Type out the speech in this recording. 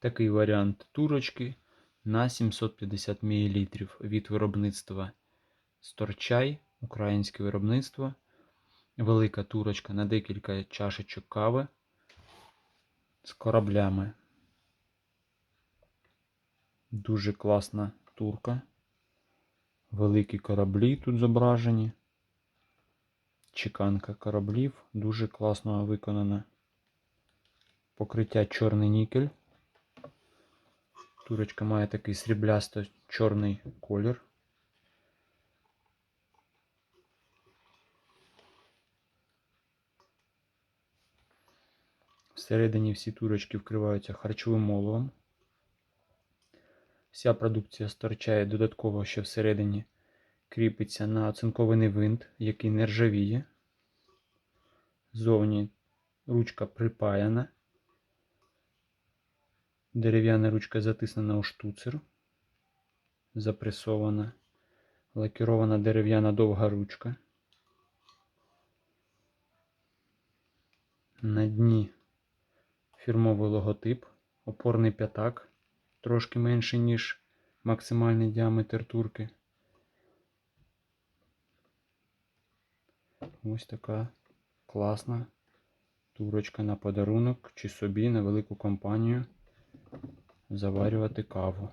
Такий варіант турочки на 750 мл від виробництва Сторчай, українське виробництво. Велика турочка на декілька чашечок кави з кораблями. Дуже класна турка. Великі кораблі тут зображені. Чеканка кораблів дуже класно виконана. Покриття чорний нікель. Турочка має такий сріблясто-чорний колір. Всередині всі турочки вкриваються харчовим оловом. Вся продукція сторчає додатково, що всередині кріпиться на оцинкований винт, який не ржавіє. Зовні ручка припаяна. Дерев'яна ручка затиснена у штуцер. Запресована. Лакірована дерев'яна довга ручка. На дні фірмовий логотип, опорний п'ятак, трошки менший, ніж максимальний діаметр турки. Ось така класна турочка на подарунок чи собі на велику компанію заварювати каву.